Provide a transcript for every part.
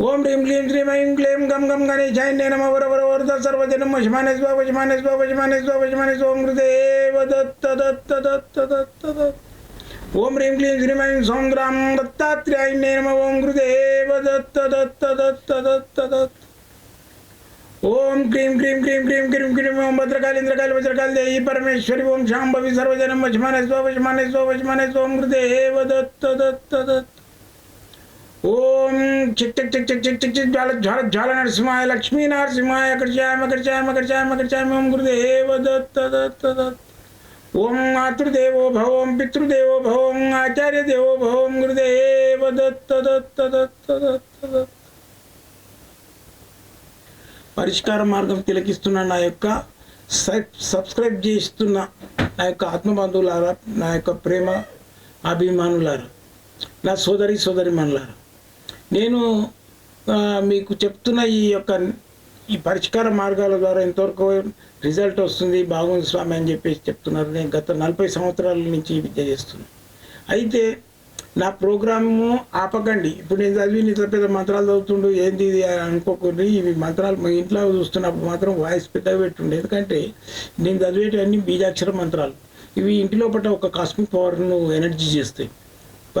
ओम ह्रीं क्लीं श्रीं ऐं क्लीं गं नम गणे जैन्ये नमः वरवरवर्ध सर्वजनं वशमाने स्व वशमाने स्व वशमाने स्व वशमाने स्वं कृते एव दत्त दत्त दत्त दत्त दत्त। ओम ह्रीं क्लीं श्रीं ऐं सौं ग्रां दत्तात्र्यायन्ये नमः ओं कृते दत्त दत्त दत्त दत्त दत्त। ओम क्रीम क्रीम क्रीम क्रीम क्रीम क्रीम, ओम भद्रकाल, इंद्रकाल, वज्रकाल, देवी, परमेश्वरी, ओम शाम भवि सर्वजन वजमाने स्व वजमाने स्व वजमाने स्व मृदेव दत्त दत्त दत्त। ओम चिक चिक चिक चिक चिक चिक चिक, ज्वाल ज्वाल ज्वाल, नरसिंहाय, लक्ष्मी, नरसिंहाय अकर्षाय मकर्षाय मकर्षाय मकर्षाय ओम गुरुदेव दत्त दत्त दत्त। ओम मातृदेवो भव, ओम पितृदेवो भव, ओम आचार्य देवो भव, ओम गुरुदेव दत्त दत्त दत्त दत्त दत्त। పరిష్కార మార్గం తిలకిస్తున్న నా యొక్క సబ్- సబ్స్క్రైబ్ చేస్తున్న నా యొక్క ఆత్మబంధువులారా నా యొక్క ప్రేమ అభిమానులారా నా సోదరి సోదరి మనులారా నేను మీకు చెప్తున్న ఈ యొక్క ఈ పరిష్కార మార్గాల ద్వారా ఎంతవరకు రిజల్ట్ వస్తుంది బాగుంది స్వామి అని చెప్పేసి చెప్తున్నారు. నేను గత నలభై సంవత్సరాల నుంచి విద్య చేస్తున్నాను అయితే నా ప్రోగ్రాము ఆపకండి. ఇప్పుడు నేను చదివి ఇంత పెద్ద మంత్రాలు చదువుతుండు ఏంది ఇది అని ఇవి మంత్రాలు మా ఇంట్లో చూస్తున్నప్పుడు మాత్రం వాయిస్ పెద్దగా పెట్టుండే. ఎందుకంటే నేను చదివేటివన్నీ బీజాక్షర మంత్రాలు. ఇవి ఇంటిలో పట్ట ఒక కాస్మిక్ పవర్ను ఎనర్జీ చేస్తాయి.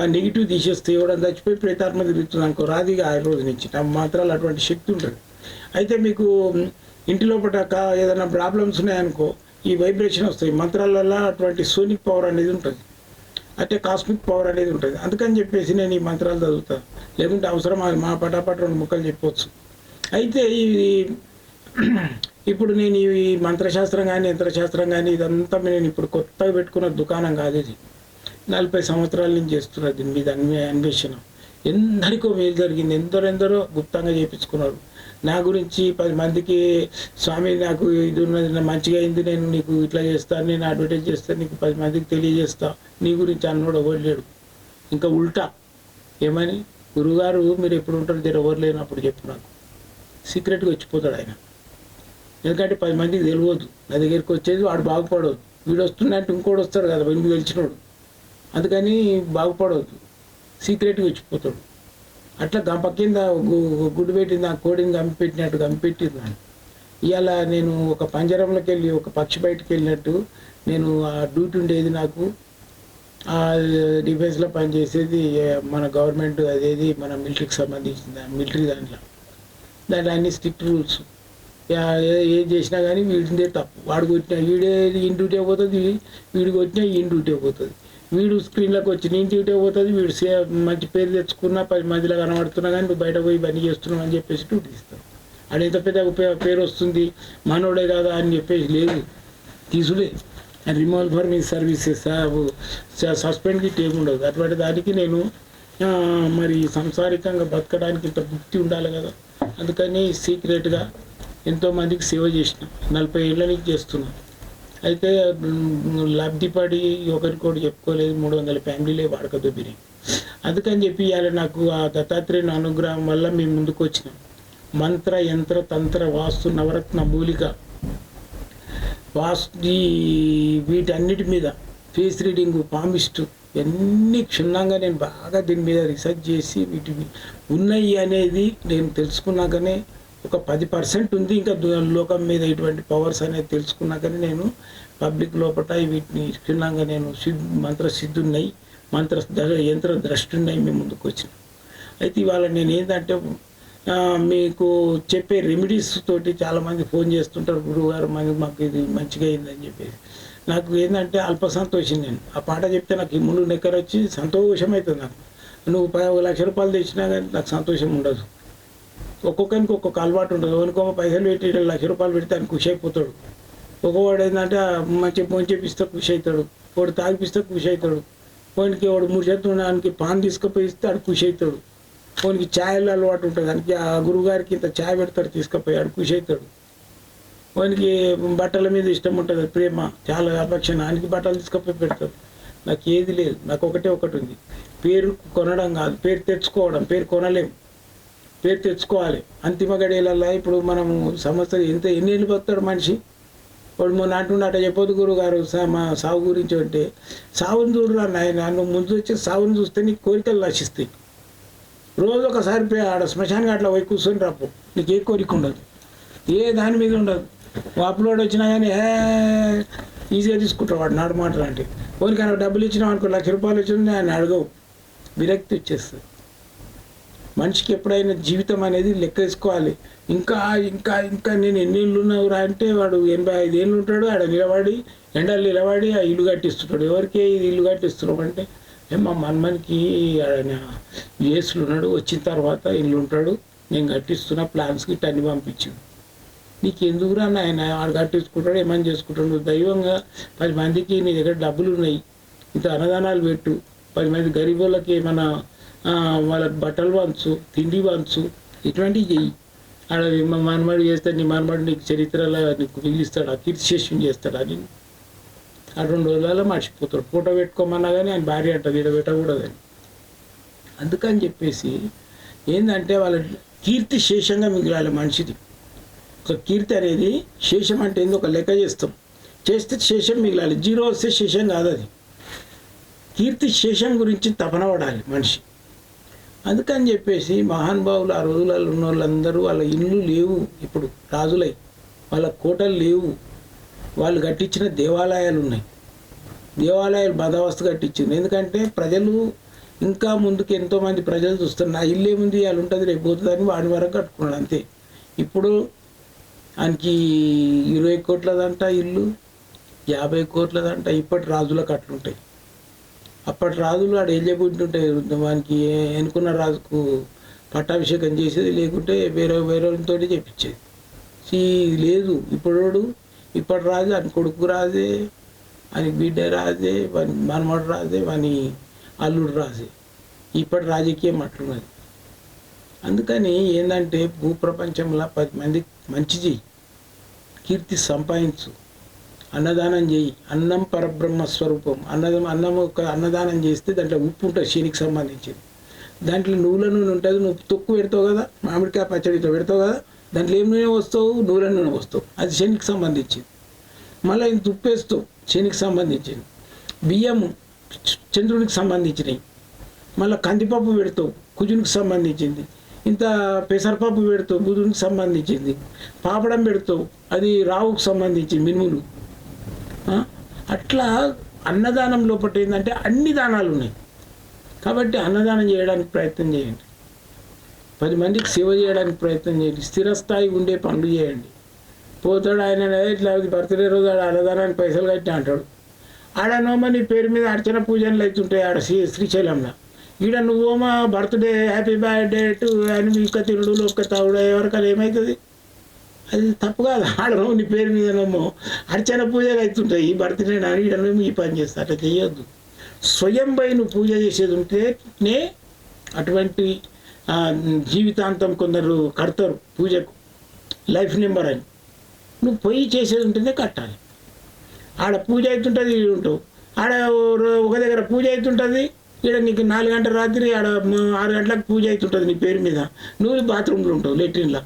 నెగిటివ్ తీసేస్తే ఇవ్వడం చచ్చిపోయి ప్రేతాత్మ తిరుగుతుంది అనుకో రాదిగా ఆ రోజు నుంచి నా మంత్రాలు అటువంటి శక్తి ఉంటుంది. అయితే మీకు ఇంటి లోపల కా- ఏదైనా ప్రాబ్లమ్స్ ఉన్నాయనుకో ఈ వైబ్రేషన్ వస్తాయి. మంత్రాలలో అటువంటి సోనిక్ పవర్ అనేది ఉంటుంది. అంటే కాస్మిక్ పవర్ అనేది ఉంటుంది. అందుకని చెప్పేసి నేను ఈ మంత్రాలు చదువుతాను లేకుంటే అవసరం అది మా పటాపట రెండు ముక్కలు చెప్పవచ్చు అయితే ఇది ఇప్పుడు నేను ఈ మంత్రశాస్త్రం కానీ యంత్రశాస్త్రం కానీ ఇదంతా నేను ఇప్పుడు కొత్తగా పెట్టుకున్న దుకాణం కాదు ఇది. నలభై సంవత్సరాల నుంచి చేస్తున్నారు దీని మీద అన్వే అన్వేషణ. ఎందరికో మేలు జరిగింది. ఎందరెందరో గుప్తంగా చేయించుకున్నారు నా గురించి పది మందికి స్వామి నాకు ఇది ఉన్నది మంచిగా అయింది నేను నీకు ఇట్లా చేస్తాను నేను అడ్వర్టైజ్ చేస్తాను నీకు పది మందికి తెలియజేస్తా. నీ గురించి అన్నోడు ఎవరు లేడు. ఇంకా ఉల్టా. ఏమని? గురుగారు మీరు ఎప్పుడు ఉంటారు దగ్గర ఎవరు లేనప్పుడు చెప్పు నాకు. సీక్రెట్గా వచ్చిపోతాడు ఆయన. ఎందుకంటే పది మందికి తెలియదు. నా దగ్గరికి వచ్చేది వాడు బాగుపడవద్దు వీడు వస్తున్నట్టు ఇంకోటి వస్తాడు కదా వీడికి తెలిసినోడు? అందుకని బాగుపడవద్దు. సీక్రెట్గా వచ్చిపోతాడు. అట్లా గంప కింద గుడ్డు పెట్టింది ఆ కోడిని గంపెట్టినట్టు గంపెట్టింది నన్ను ఇవాళ నేను ఒక పంజరంలోకి వెళ్ళి ఒక పక్షి బయటకు వెళ్ళినట్టు నేను ఆ డ్యూటీ ఉండేది నాకు. ఆ డిఫెన్స్లో పనిచేసేది మన గవర్నమెంట్ అదేది మన మిలిటరీకి సంబంధించింది మిలిటరీ దాంట్లో. దాంట్లో అన్ని స్ట్రిక్ట్ రూల్స్. ఏం చేసినా కానీ వీడిందే తప్పు. వాడు కొట్టినా వీడే ఇన్ డ్యూటీ పోతుంది వీడు కొట్టినా ఇన్ డ్యూటీ పోతుంది. వీడు స్క్రీన్లోకి వచ్చి నేను డ్యూటీ పోతుంది వీడు సే మంచి పేరు తెచ్చుకున్నా పది మందిలో కనబడుతున్నా కానీ నువ్వు బయట పోయి పని చేస్తున్నావు అని చెప్పేసి డ్యూటీ ఇస్తావు అది ఎంత పెద్ద పేరు వస్తుంది? మనోడే కదా అని చెప్పేసి లేదు. తీసుడే. రిమోల్ ఫర్ మీ సర్వీసెస్ సస్పెండ్కి టేమ్ ఉండదు. అటువంటి దానికి నేను మరి సంసారికంగా బతకడానికి ఇంత బుద్ధి ఉండాలి కదా. అందుకని సీక్రెట్గా ఎంతోమందికి సేవ చేసిన. నలభై ఏళ్ళ నుంచి చేస్తున్నాను అయితే లబ్ధిపడి ఒకరికోటి చెప్పుకోలేదు మూడు వందల ఫ్యామిలీలే వాడకతో బిర్యానీ అందుకని చెప్పి ఇవాళ నాకు ఆ దత్తాత్రేయుని అనుగ్రహం వల్ల మేము ముందుకు వచ్చినాం. మంత్ర యంత్ర తంత్ర వాస్తు నవరత్న మూలిక. వాస్తు వీటన్నిటి మీద ఫేస్ రీడింగ్ పామిస్టు ఇవన్నీ క్షుణ్ణంగా నేను బాగా దీని మీద రీసెర్చ్ చేసి వీటిని ఉన్నాయి అనేది నేను తెలుసుకున్నాకనే ఒక పది పర్సెంట్ ఉంది. ఇంకా లోకం మీద ఇటువంటి పవర్స్ అనేది తెలుసుకున్నాకనే నేను పబ్లిక్ లోపల వీటిని క్షుణ్ణంగా నేను సిద్ మంత్ర సిద్ధున్నాయి మంత్ర యంత్ర ద్రష్టి ఉన్నాయి మేము ముందుకు వచ్చిన. అయితే ఇవాళ నేను ఏంటంటే మీకు చెప్పే రెమెడీస్ తోటి చాలామంది ఫోన్ చేస్తుంటారు. గురువు గారు మాకు ఇది మంచిగా అయిందని చెప్పేసి. నాకు ఏంటంటే అల్ప సంతోషం నేను. ఆ పాట చెప్తే నాకు ఈ ముళ్ళు నెక్కర వచ్చి సంతోషం అవుతుంది నాకు. నువ్వు పది లక్ష రూపాయలు తెచ్చినా కానీ నాకు సంతోషం ఉండదు. ఒక్కొక్కరికి ఒక్కొక్క అలవాటు ఉంటుంది. ఎవరికో పైసలు పెట్టి లక్ష రూపాయలు పెడితే ఆయన ఖుషి అయిపోతాడు. ఒకవాడు ఏంటంటే మంచి పొంచేపిస్తే ఖుషి అవుతాడు. వాడు తాగిపిస్తే ఖుషి అవుతాడు. వాడికి వాడు మూడు చేతులు ఉన్నానికి పాన్ తీసుకుపోయి ఇస్తే ఆడు ఖుషి అవుతాడు. వానికి ఛాయలు అలవాటు ఉంటుంది. దానికి ఆ గురువుగారికి ఇంత ఛాయ్ పెడతాడు తీసుకుపోయి ఆడు ఖుషి అవుతాడు. వానికి బట్టల మీద ఇష్టం ఉంటుంది. ప్రేమ చాలా అపక్షణ ఆయనకి బట్టలు తీసుకుపోయి పెడతాడు. నాకు ఏది లేదు. నాకు ఒకటే ఒకటి ఉంది. పేరు కొనడం కాదు. పేరు తెచ్చుకోవడం. పేరు కొనలేము పేరు తెచ్చుకోవాలి. అంతిమ గడియలలో ఇప్పుడు మనము సంవత్సరం ఎంత ఎన్ని ఏళ్ళు బతాడు మనిషి? వాడు మొన్న అంటున్నట్ట చెప్పొద్దు గురుగారు మా సావు గురించి అంటే సావును చూడరా నాయన నువ్వు ముందు వచ్చి సావును చూస్తే నీకు కోరికలు నశిస్తాయి. రోజు ఒకసారి పోయి ఆడ శ్మశానికి అట్లా పోయి కూర్చొని రాపు నీకు ఏ కోరిక ఉండదు. ఏ దాని మీద ఉండదు. అప్లోడ్ వచ్చినా కానీ ఏ ఈజీగా తీసుకుంటావు వాడు నాడు మాట లాంటివి కోరిక నాకు డబ్బులు ఇచ్చినావు అనుకో లక్ష రూపాయలు వచ్చినా ఆయన అడగవు. విరక్తి వచ్చేస్తుంది. మనిషికి ఎప్పుడైనా జీవితం అనేది లెక్క వేసుకోవాలి. ఇంకా ఇంకా ఇంకా నేను ఎన్ని ఇళ్ళు ఉన్నావురా అంటే వాడు ఎనభై ఐదు ఏళ్ళు ఉంటాడు ఆడ నిలబడి ఎండలు నిలబడి ఆ ఇల్లు కట్టిస్తుంటాడు. ఎవరికి ఇది ఇల్లు కట్టిస్తున్నావు అంటే ఏమో మా మన్మన్కి ఆయన ఉన్నాడు వచ్చిన తర్వాత ఇల్లు ఉంటాడు నేను కట్టిస్తున్న ప్లాన్స్కి టన్ని పంపించింది నీకు ఎందుకురా నాయన వాడు కట్టించుకుంటాడు ఏమని చేసుకుంటాడు? దైవంగా పది మందికి నీ దగ్గర డబ్బులు ఉన్నాయి. ఇంత అన్నదానాలు పెట్టు. పది మంది గరీబులకి మన వాళ్ళకి బట్టలు పంచు తిండి పంచు ఇటువంటివి చెయ్యి. ఆడ మా చేస్తే నీ మనమడి నీకు చరిత్రలో నీకు మిగిలిస్తాడు ఆ కీర్తిశేషం చేస్తాడు అని. ఆ రెండు రోజులలో మర్చిపోతాడు. ఫోటో పెట్టుకోమన్నా కానీ ఆయన భార్య అంటది ఇక్కడ పెట్టకూడదని. అందుకని చెప్పేసి ఏంటంటే వాళ్ళ కీర్తి శేషంగా మిగిలాలి మనిషిది. ఒక కీర్తి అనేది శేషం అంటే ఏందో? ఒక లెక్క చేస్తాం. చేస్తే శేషం మిగిలాలి. జీరో వస్తే శేషం కాదు అది. కీర్తి శేషం గురించి తపన పడాలి మనిషి. అందుకని చెప్పేసి మహానుభావులు ఆ రోజులలో ఉన్న వాళ్ళందరూ వాళ్ళ ఇల్లు లేవు ఇప్పుడు రాజులై. వాళ్ళ కోటలు లేవు. వాళ్ళు కట్టించిన దేవాలయాలు ఉన్నాయి. దేవాలయాలు బదవస్తు కట్టించింది. ఎందుకంటే ప్రజలు ఇంకా ముందుకు ఎంతోమంది ప్రజలు చూస్తున్నారు. నా ఇల్లు ఏముంది? వాళ్ళు ఉంటుంది రేపు పోతుందని వాడి వరకు కట్టుకున్నాడు అంతే. ఇప్పుడు ఆయనకి ఇరవై కోట్లదంట ఇల్లు యాభై కోట్లదంట ఇప్పటి రాజులకు అట్లుంటాయి అప్పటి రాజులు ఆడు ఏం చెప్పుకుంటుంటే వానికి ఎన్నుకున్న రాజుకు పట్టాభిషేకం చేసేది లేకుంటే వేరే వేరే తోటి చెప్పించేది. ఈ లేదు. ఇప్పుడు ఇప్పటి రాజు అని కొడుకు రాజే అని బిడ్డ రాజే వాని మనమడు రాజే వాని అల్లుడు రాజే. ఇప్పటి రాజకీయం అట్లున్నది. అందుకని ఏంటంటే భూప్రపంచంలో పది మంది మంచి చెయ్యి. కీర్తి సంపాదించు. అన్నదానం చేయి. అన్నం పరబ్రహ్మ స్వరూపం. అన్నదం అన్నం ఒక అన్నదానం చేస్తే దాంట్లో ఉప్పు ఉంటుంది శనికి సంబంధించింది. దాంట్లో నువ్వుల నూనె ఉంటుంది. నువ్వు తొక్కు పెడతావు కదా మామిడికాయ పచ్చడి ఇట్లా పెడతావు కదా దాంట్లో ఏం నూనె వస్తావు నూనె నూనె వస్తావు అది శనికి సంబంధించింది. మళ్ళీ ఇది తుప్పేస్తావు వేస్తావు శనికి సంబంధించింది. బియ్యము చంద్రునికి సంబంధించినవి. మళ్ళీ కందిపప్పు పెడతావు కుజునికి సంబంధించింది. ఇంత పెసరపప్పు పెడతావు బుధునికి సంబంధించింది. పాపడం పెడతావు అది రావుకు సంబంధించింది మినుములు. అట్లా అన్నదానం లోపల ఏంటంటే అన్ని దానాలు ఉన్నాయి కాబట్టి అన్నదానం చేయడానికి ప్రయత్నం చేయండి పది మందికి సేవ చేయడానికి ప్రయత్నం చేయండి స్థిరస్థాయి ఉండే పనులు చేయండి పోతాడు ఆయన ఇట్లా బర్త్డే రోజు ఆడ అన్నదానానికి పైసలు కట్టి అంటాడు ఆడ నోమ నీ పేరు మీద అర్చన పూజలు అవుతుంటాయి ఆడ శ్రీ శ్రీశైలంలో ఈడ నువ్వోమా బర్త్డే హ్యాపీ బర్త్డే టు అని ఇంకా తిరుడు ఒక్క తావుడు ఎవరికైనా ఏమవుతుంది అది తప్పు కాదు. ఆడనో నీ పేరు మీద నమ్మో. అర్చన పూజలు అవుతుంటాయి. ఈ బర్త్డే నాని ఈ పని చేస్తా. అట్లా చేయొద్దు. స్వయం పై నువ్వు పూజ చేసేది ఉంటేనే అటువంటి జీవితాంతం కొందరు కడతారు పూజకు. లైఫ్ నెంబర్ అని. నువ్వు పొయ్యి చేసేది ఉంటేనే కట్టాలి. ఆడ పూజ అవుతుంటుంది ఈడ ఉంటావు. ఆడ ఒక దగ్గర పూజ అవుతుంటుంది. ఈడ నీకు నాలుగు గంటల రాత్రి ఆడ ఆరు గంటలకు పూజ అవుతుంటుంది నీ పేరు మీద. నువ్వు బాత్రూంలో ఉంటావు లెట్రిన్లో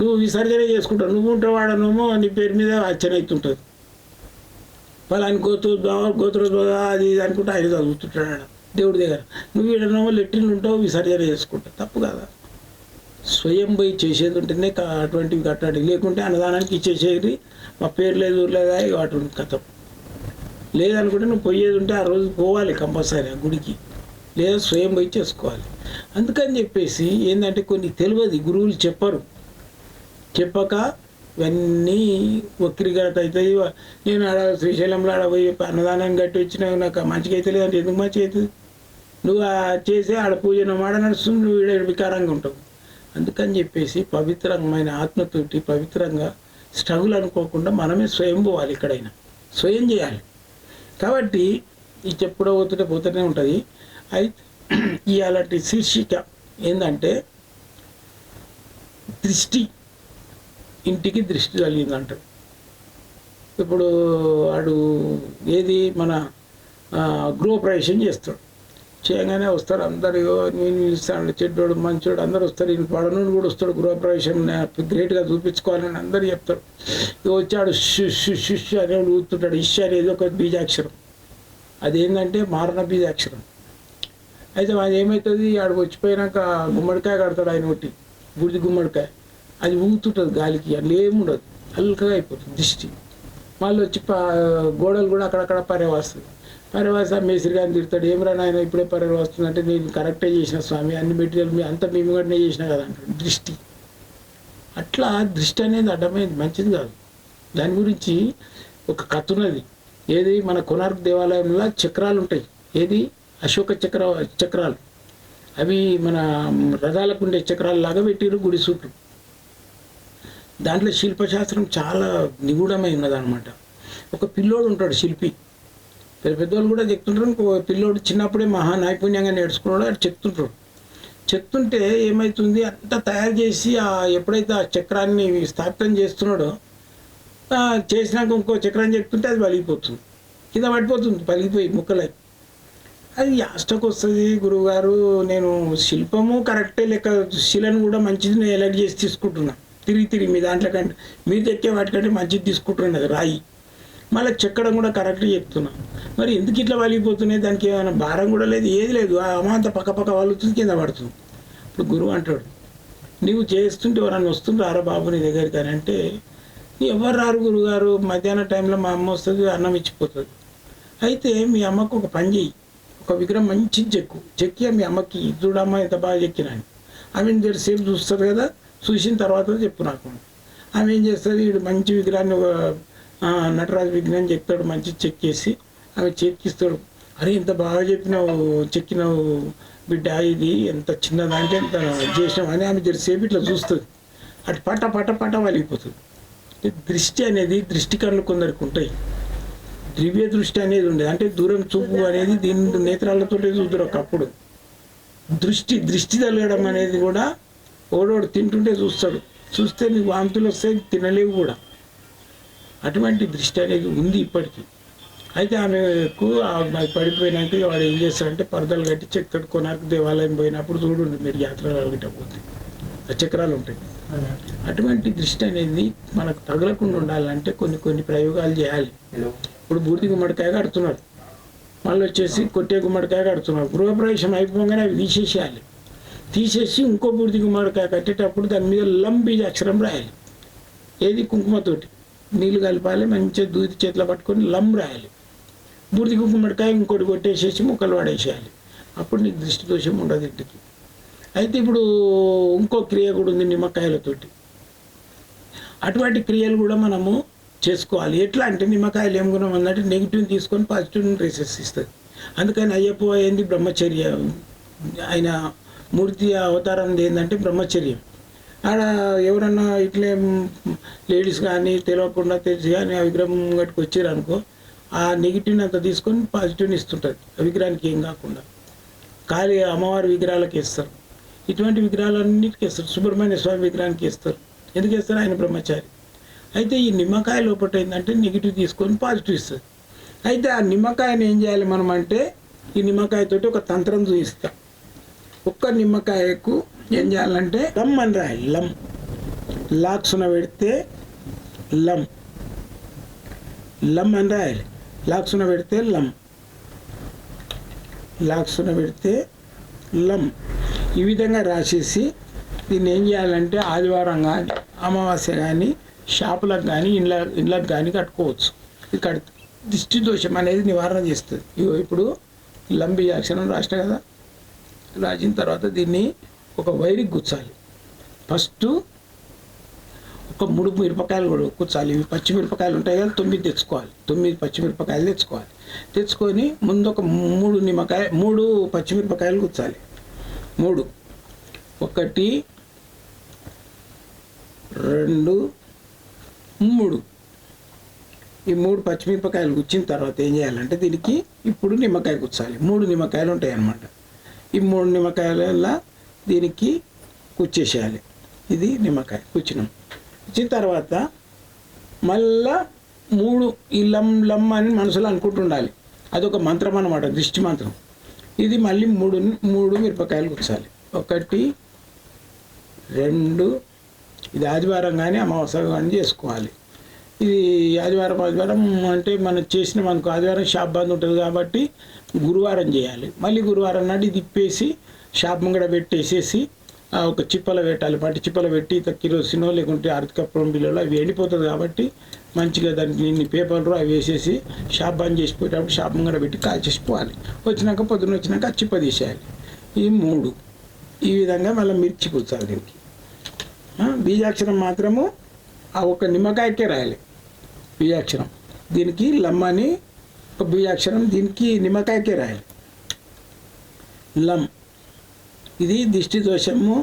నువ్వు విసర్జన చేసుకుంటావు. నువ్వు ఉంటావు నీ పేరు మీద అచ్చనైతుంటుంది అవుతుంటుంది. పలాని గోత్ర గోత్ర అది ఇది అనుకుంటే ఆయన చదువుతుంటాడు ఆడ దేవుడి దగ్గర. నువ్వు ఈడనేమో లెట్రిన్ ఉంటావు విసర్జన చేసుకుంటావు. తప్పు కదా? స్వయం పోయి చేసేది ఉంటేనే అటువంటివి కట్టాడు లేకుంటే అన్నదానానికి ఇచ్చేసేది. మా పేరు లేదు ఊర్లేదా? అటువంటి కథ. లేదనుకుంటే నువ్వు పోయేది ఉంటే ఆ రోజు పోవాలి కంపల్సరీ ఆ గుడికి. లేదా స్వయం పోయి చేసుకోవాలి. అందుకని చెప్పేసి ఏంటంటే కొన్ని తెలియదు గురువులు చెప్పరు. చెప్పక ఇవన్నీ వక్రీకరత అవుతాయి నేను ఆడ శ్రీశైలంలో ఆడ పోయి అన్నదానం కట్టి వచ్చినా నాకు మంచిగా అయితే లేదంటే ఎందుకు మంచిగా అవుతుంది? నువ్వు ఆ చేసి ఆడ పూజను మాడ నడుస్తుంది నువ్వు ఈడ వికారంగా ఉంటావు. అందుకని చెప్పేసి పవిత్రమైన ఆత్మతోటి పవిత్రంగా స్ట్రగుల్ అనుకోకుండా మనమే స్వయం పోవాలి ఎక్కడైనా. స్వయం చేయాలి. కాబట్టి ఈ చెప్పుడో పోతుంటే పోతూనే ఉంటుంది. అయితే ఇలాంటి శీర్షిక ఏంటంటే దృష్టి ఇంటికి దృష్టి కలిగిందంటారు ఇప్పుడు వాడు ఏది మన గృహప్రవేశం చేస్తాడు. చేయగానే వస్తారు అందరు నేను పిలుస్తాను చెడ్డోడు మంచోడు అందరు వస్తారు ఈయన పడనుడు కూడా వస్తాడు గృహప్రవేశం గ్రేట్గా చూపించుకోవాలని అందరు చెప్తారు. ఇక వచ్చాడు షుష్ షుష్ అని ఊతుంటాడు ఇష్ అనేది ఒక బీజాక్షరం. అదేంటంటే మారణ బీజాక్షరం. అయితే అది ఏమవుతుంది ఆడు వచ్చిపోయినాక గుమ్మడికాయ కడతాడు ఆయన ఒకటి గుడిది గుమ్మడికాయ. అది ఊగుతుంటుంది గాలికి అందులో ఏముండదు అల్కగా అయిపోతుంది దిష్టి. మళ్ళీ వచ్చి గోడలు కూడా అక్కడక్కడ పర్యవస్తుంది పర్యవాస మేస్త్రి గారిని తిడతాడు ఏమరా నాయన ఇప్పుడే పర్యలు వస్తుందంటే నేను కరెక్టే చేసిన స్వామి అన్ని మెటీరియల్ మీ అంతా మేము కూడా చేసిన కదా అంటాడు. దృష్టి. అట్లా దృష్టి అనేది అడ్డమైంది మంచిది కాదు. దాని గురించి ఒక కథ ఉన్నది. ఏది మన కొనార్క్ దేవాలయంలో చక్రాలు ఉంటాయి. ఏది? అశోక చక్ర చక్రాలు. అవి మన రథాలకు ఉండే చక్రాలు లాగా పెట్టిరు గుడి చుట్టూ దాంట్లో శిల్పశాస్త్రం చాలా నిగూఢమై ఉన్నదనమాట ఒక పిల్లోడు ఉంటాడు శిల్పి. పెద్ద పెద్దవాళ్ళు కూడా చెప్తుంటారు ఇంకో పిల్లోడు చిన్నప్పుడే మహా నైపుణ్యంగా నేర్చుకున్నాడు అది చెప్తుంటాడు చెప్తుంటే ఏమవుతుంది అంతా తయారు చేసి ఆ ఎప్పుడైతే ఆ చక్రాన్ని స్థాపితం చేస్తున్నాడో చేసినాక ఇంకో చక్రాన్ని చెప్తుంటే అది పలిగిపోతుంది కింద పడిపోతుంది పలిగిపోయి ముక్కలై. అది యాస్టకు వస్తుంది గురువుగారు నేను శిల్పము కరెక్టే లెక్క శిలను కూడా మంచిది నేను ఎలర్ట్ చేసి తీసుకుంటున్నాను తిరిగి తిరిగి మీ దాంట్లో కంటే మీరు తెచ్చే వాటికంటే మంచిది తీసుకుంటున్నాను అది రాయి. మళ్ళీ చెక్కడం కూడా కరెక్ట్ చెప్తున్నా. మరి ఎందుకు ఇట్లా వలిగిపోతున్నాయి? దానికి ఏమైనా భారం కూడా లేదు ఏది లేదు. ఆ అమాంత పక్క పక్క వలుతుంది కింద పడుతుంది. ఇప్పుడు గురువు అంటాడు నీవు చేస్తుంటే ఎవరన్నా వస్తుంటారా బాబు నీ దగ్గరికి? అని అంటే ఎవరు రారు గురుగారు? మధ్యాహ్నం టైంలో మా అమ్మ వస్తుంది అన్నం ఇచ్చిపోతుంది. అయితే మీ అమ్మకు ఒక పని చెయ్యి. ఒక విగ్రహం మంచి చెక్కు. చెక్కి మీ అమ్మకి చూడమ్మ ఎంత బాగా చెక్కినా అని ఆమె సేపు చూస్తుంది కదా చూసిన తర్వాత చెప్పు నాకు. ఆమె ఏం చేస్తుంది? వీడు మంచి విగ్రహాన్ని నటరాజు విగ్రహం చెప్తాడు మంచి చెక్కేసి ఆమె చెక్కిస్తాడు అరే ఇంత బాగా చెప్పినావు చెక్కినావు బిడ్డ ఇది ఎంత చిన్నదంటే ఎంత చేసినావు అని ఆమె సేపు ఇట్లా చూస్తుంది. అటు పట పట పట వలిగిపోతుంది. దృష్టి అనేది దృష్టి కళ్ళు కొందరికి ఉంటాయి. దివ్య దృష్టి అనేది ఉండేది. అంటే దూరం చూపు అనేది దీని నేత్రాలతోటే చూద్దరు ఒకప్పుడు. దృష్టి దృష్టి తగలడం అనేది కూడా ఓడోడు తింటుంటే చూస్తాడు. చూస్తే నీకు వాంతులు వస్తాయి తినలేవు కూడా. అటువంటి దృష్టి అనేది ఉంది ఇప్పటికీ. అయితే ఆమెకు ఎక్కువ పడిపోయినాక వాడు ఏం చేస్తాడంటే పరదలు కట్టి చక్కటి కొనార్కు దేవాలయం పోయినప్పుడు చూడండి మీరు యాత్రలు అడిగేటప్పుడు ఆ చక్రాలు ఉంటాయి. అటువంటి దృష్టి అనేది మనకు తగలకుండా ఉండాలంటే కొన్ని కొన్ని ప్రయోగాలు చేయాలి. ఇప్పుడు బూర్తి గుమ్మడికాయ కడుతున్నారు మళ్ళీ వచ్చేసి కొట్టే గుమ్మడికాయ కడుతున్నారు గృహప్రవేశం అయిపోగానే అవి తీసేసేయాలి. తీసేసి ఇంకో బూడిద గుమ్మడికాయ కట్టేటప్పుడు దాని మీద లంబీ అక్షరం రాయాలి. ఏది? కుంకుమతోటి. నీళ్ళు కలపాలి మంచిగా దూది చేతిలో పట్టుకొని లం రాయాలి. బూడిద కుంకుమడికాయ ఇంకోటి కొట్టేసేసి ముక్కలు పడేసేయాలి. అప్పుడు నీకు దృష్టి దోషం ఉండదు ఇంటికి. అయితే ఇప్పుడు ఇంకో క్రియ కూడా ఉంది నిమ్మకాయలతోటి. అటువంటి క్రియలు కూడా మనము చేసుకోవాలి. ఎట్లా అంటే నిమ్మకాయలు ఏం గుణం ఉందంటే నెగిటివ్ తీసుకొని పాజిటివ్ రిసెస్ ఇస్తుంది అందుకని అయ్యప్ప ఏంది? బ్రహ్మచర్య ఆయన మూర్తి అవతారం ఏంటంటే బ్రహ్మచర్యం. ఆడ ఎవరన్నా ఇట్లే లేడీస్ కానీ తెలియకుండా తెలిసి కానీ ఆ విగ్రహం గట్టుకు వచ్చారు అనుకో ఆ నెగిటివ్ని అంత తీసుకొని పాజిటివ్ని ఇస్తుంటుంది. ఆ విగ్రహానికి ఏం కాకుండా. ఖాళీ అమ్మవారి విగ్రహాలకు ఇస్తారు ఇటువంటి విగ్రహాలన్నిటికీ ఇస్తారు సుబ్రహ్మణ్య స్వామి విగ్రహానికి ఇస్తారు ఎందుకు ఇస్తారు ఆయన బ్రహ్మచారి. అయితే ఈ నిమ్మకాయ లోపల ఏంటంటే నెగిటివ్ తీసుకొని పాజిటివ్ ఇస్తుంది. అయితే ఆ నిమ్మకాయని ఏం చేయాలి మనం అంటే ఈ నిమ్మకాయతోటి ఒక తంత్రం చూపిస్తాం ఒక్క నిమ్మకాయకు ఏం చేయాలంటే లమ్ అని రాయాలి లమ్ లాక్సున పెడితే లమ్ లమ్ అని రాయాలి. లాక్సున పెడితే లమ్ లాక్సున పెడితే లమ్ ఈ విధంగా రాసేసి దీన్ని ఏం చేయాలంటే ఆదివారం కానీ అమావాస్య కానీ షాపులకు కానీ ఇండ్ల ఇండ్లకు కానీ కట్టుకోవచ్చు. ఇది దిష్టి దోషం అనేది నివారణ చేస్తుంది. ఇగో ఇప్పుడు లంబి యాక్షన్ రాసిన కదా రాసిన తర్వాత దీన్ని ఒక వైరికి గుచ్చాలి. ఫస్ట్ ఒక మూడు మిరపకాయలు కూడా కూర్చాలి ఇవి పచ్చిమిరపకాయలు ఉంటాయి కదా తొమ్మిది తెచ్చుకోవాలి. తొమ్మిది పచ్చిమిరపకాయలు తెచ్చుకోవాలి. తెచ్చుకొని ముందు ఒక మూడు నిమ్మకాయ మూడు పచ్చిమిరపకాయలు కూర్చాలి మూడు. ఒకటి రెండు మూడు. ఈ మూడు పచ్చిమిరపకాయలు గుచ్చిన తర్వాత ఏం చేయాలంటే దీనికి ఇప్పుడు నిమ్మకాయ గుచ్చాలి. మూడు నిమ్మకాయలు ఉంటాయి అన్నమాట ఈ మూడు నిమ్మకాయల దీనికి కుచ్చేసేయాలి. ఇది నిమ్మకాయ కుచ్చినాం. కుచ్చిన తర్వాత మళ్ళా మూడు ఈ లమ్ లమ్ అని మనసులో అనుకుంటుండాలి. అదొక మంత్రం అనమాట దృష్టి మంత్రం. ఇది మళ్ళీ మూడు మూడు మిరపకాయలు కుచ్చాలి. ఒకటి రెండు ఇది ఆదివారం కానీ అమావాస్య కానీ చేసుకోవాలి. ఇది ఆదివారం ఆదివారం అంటే మనం చేసిన మనకు ఆదివారం షాప్ బంద్ ఉంటుంది కాబట్టి గురువారం చేయాలి. మళ్ళీ గురువారం నాడు ఇది ఇప్పేసి షాప్ ముంగడ పెట్టేసేసి ఆ ఒక చిప్పలో పెట్టాలి. మట్టి చిప్పలో పెట్టి ఇత కిరోసినో లేకుంటే అరటికప్పడం బిల్లలో అవి ఎండిపోతుంది కాబట్టి మంచిగా దానికి ఇన్ని పేపర్లు అవి వేసేసి షాప్ బంద్ చేసిపోయేటప్పుడు షాప్ ముంగడ పెట్టి కాల్చేసిపోవాలి వచ్చినాక పొద్దున్న వచ్చినాక ఆ చిప్ప తీసేయాలి. ఈ మూడు. ఈ విధంగా మళ్ళీ మిర్చి కూర్చాలి దీనికి. బీజాక్షరం మాత్రము ఆ ఒక నిమ్మకాయకే రాయాలి. బీజాక్షరం. దీనికి లమ్మని ఒక బీజాక్షరం దీనికి నిమ్మకాయకే రాయాలి లం. ఇది దిష్టి దోషము.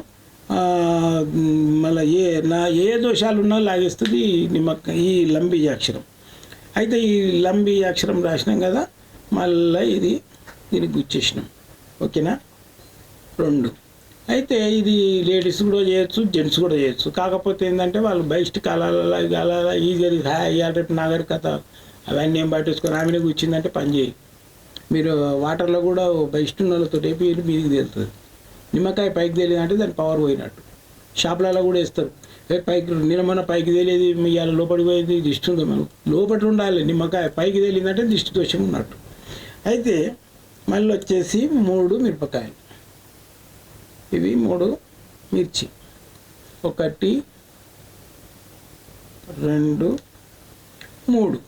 మళ్ళీ ఏ నా ఏ దోషాలు ఉన్నా లాగేస్తుంది నిమ్మకాయ నిమ్మక ఈ లంబి అక్షరం. అయితే ఈ లంబి అక్షరం రాసినాం కదా మళ్ళీ ఇది దీనికి గుచ్చేసినాం ఓకేనా? రెండు. అయితే ఇది లేడీస్ కూడా చేయొచ్చు జెంట్స్ కూడా చేయొచ్చు. కాకపోతే ఏంటంటే వాళ్ళు బయట కాలాల కాలాల ఈజీ హాయ్ రేపు నాగరికత అవన్నీ ఏం పట్టించుకొని ఆమెనే కూర్చిందంటే పని చేయి. మీరు వాటర్లో కూడా బయట ఉన్న వాళ్ళతో రేపు మీదికి తేలుతుంది. నిమ్మకాయ పైకి తేలిందంటే దాని పవర్ పోయినట్టు. షాపులలో కూడా వేస్తారు. పైకి నిన్న పైకి తేలేది మీ ఇవాళ లోపలికి పోయేది దిష్టి ఉంది మనం లోపల ఉండాలి నిమ్మకాయ పైకి తేలిందంటే దిష్టి దోషం ఉన్నట్టు. అయితే మళ్ళీ వచ్చేసి మూడు మిరపకాయలు. ఇవి మూడు మిర్చి. ఒకటి రెండు మూడు.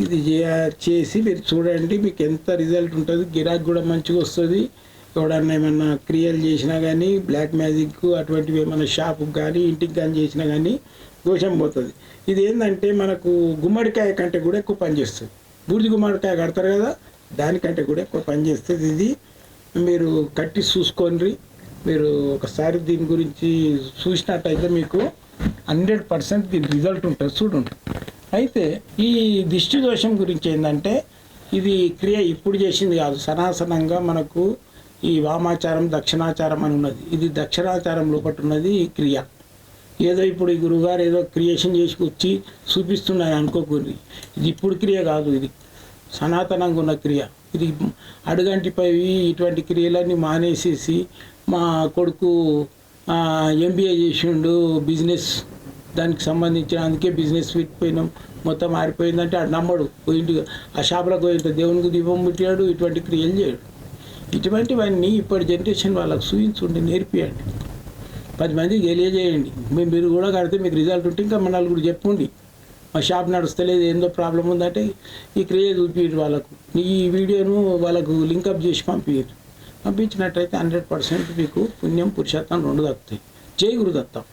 ఇది చే- చేసి మీరు చూడండి మీకు ఎంత రిజల్ట్ ఉంటుంది. గిరాక్ కూడా మంచిగా వస్తుంది. ఎవడన్నా ఏమన్నా క్రియలు చేసినా కానీ బ్లాక్ మ్యాజిక్ అటువంటివి ఏమైనా షాపుకి కానీ ఇంటికి కానీ చేసినా కానీ దోషం పోతుంది. ఇది ఏంటంటే మనకు గుమ్మడికాయ కంటే కూడా ఎక్కువ పనిచేస్తుంది బూడిది గుమ్మడికాయ కడతారు కదా దానికంటే కూడా ఎక్కువ పనిచేస్తుంది ఇది. మీరు కట్టి చూసుకోండి. మీరు ఒకసారి దీని గురించి చూసినట్టయితే మీకు హండ్రెడ్ పర్సెంట్ దీని రిజల్ట్ ఉంటుంది. చూడండి. అయితే ఈ దిష్టి దోషం గురించి ఏంటంటే ఇది క్రియ ఇప్పుడు చేసింది కాదు. సనాసనంగా మనకు ఈ వామాచారం దక్షిణాచారం అని ఉన్నది. ఇది దక్షిణాచారం లోపల ఉన్నది ఈ క్రియ. ఏదో ఇప్పుడు ఈ గురుగారు ఏదో క్రియేషన్ చేసి వచ్చి చూపిస్తున్నాయి అనుకోకూడదు ఇది ఇప్పుడు క్రియ కాదు ఇది. సనాతనంగా ఉన్న క్రియ. ఇది అడుగంటిపై ఇటువంటి క్రియలన్నీ మానేసేసి మా కొడుకు ఎంబీఏ చేసిండు బిజినెస్ దానికి సంబంధించిన అందుకే బిజినెస్ పెట్టిపోయినాం మొత్తం ఆరిపోయిందంటే ఆడు నమ్మడు. పోయింటి ఆ షాపులకు పోయింట దేవునికి దీపం పుట్టినాడు ఇటువంటి క్రియలు చేయడు. ఇటువంటివన్నీ ఇప్పటి జనరేషన్ వాళ్ళకి చూపించుండి నేర్పియండి. పది మందికి తెలియజేయండి. మేము మీరు కూడా కడితే మీకు రిజల్ట్ ఉంటే ఇంకా మన నలుగురు చెప్పుండి. మా షాప్ నడుస్తలేదు ఏందో ప్రాబ్లం ఉందంటే ఈ క్రియ చూపించరు వాళ్ళకు. ఈ వీడియోను వాళ్ళకు లింకప్ చేసి పంపించారు పంపించినట్టయితే హండ్రెడ్ పర్సెంట్ మీకు పుణ్యం పురుషత్వం రెండు దక్కుతాయి. జై గురుదత్తం.